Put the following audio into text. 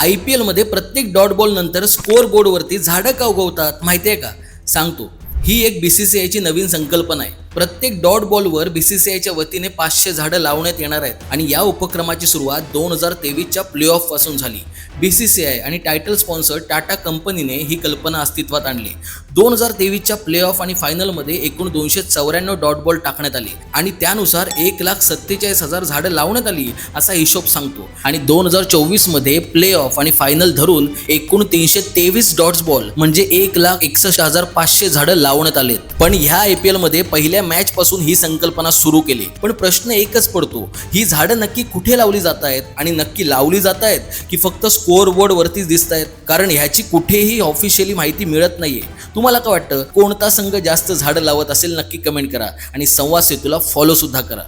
I P एलमध्ये प्रत्येक dot ball नंतर स्कोअर बोर्डवरती झाडं का उगवतात माहिती आहे का? सांगतो. ही एक बी सी सी आयची नवीन संकल्पना आहे. प्रत्येक डॉट बॉलवर बी सी सी आयच्या वतीने पाचशे झाडं लावण्यात येणार आहेत आणि या उपक्रमाची सुरुवात दोन हजार तेवीसच्या प्ले ऑफपासून झाली. बी सी सी आय आणि टायटल स्पॉन्सर टाटा कंपनीने ही कल्पना अस्तित्वात आणली. दोन हजार तेवीसच्या प्ले ऑफ आणि फायनलमध्ये एकूण दोनशे चौऱ्याण्णव डॉट बॉल टाकण्यात आले. आणि त्यानुसार एक लाख सत्तेचाळीस हजार झाडं लावण्यात आली असा हिशोब सांगतो. आणि दोन हजार चोवीसमध्ये प्ले ऑफ आणि फायनल धरून एकूण तीनशे तेवीस डॉट्स बॉल म्हणजे एक लाख एकसष्ट हजार पाचशे झाडं लावण्यात आलेत. पण ह्या आय पी एलमध्ये पहिल्या मॅच पासून ही संकल्पना सुरू केली. पण प्रश्न एकच पडतो ही झाडं नक्की कुठे लावली जात आहेत? आणि नक्की लावली जात आहेत की फक्त स्कोअर बोर्ड वरतीच दिसत आहेत? कारण ह्याची कुठेही ऑफिशियली माहिती मिळत नाहीये. तुम्हाला काय वाटतं कोणता संघ जास्त झाडं लावत असेल नक्की कमेंट करा. आणि संवाद सेतूला फॉलो सुद्धा करा.